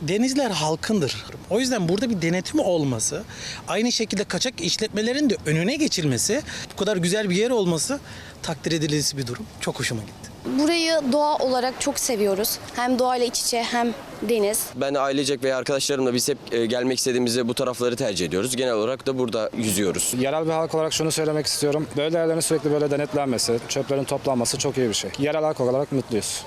denizler halkındır. O yüzden burada bir denetim olması, aynı şekilde kaçak işletmelerin de önüne geçilmesi, bu kadar güzel bir yer olması takdir edilesi bir durum. Çok hoşuma gitti. Burayı doğa olarak çok seviyoruz. Hem doğayla iç içe hem deniz. Ben ailecek veya arkadaşlarımla biz hep e, gelmek istediğimizde bu tarafları tercih ediyoruz. Genel olarak da burada yüzüyoruz. Yerel bir halk olarak şunu söylemek istiyorum. Böyle yerlerin sürekli böyle denetlenmesi, çöplerin toplanması çok iyi bir şey. Yerel halk olarak mutluyuz.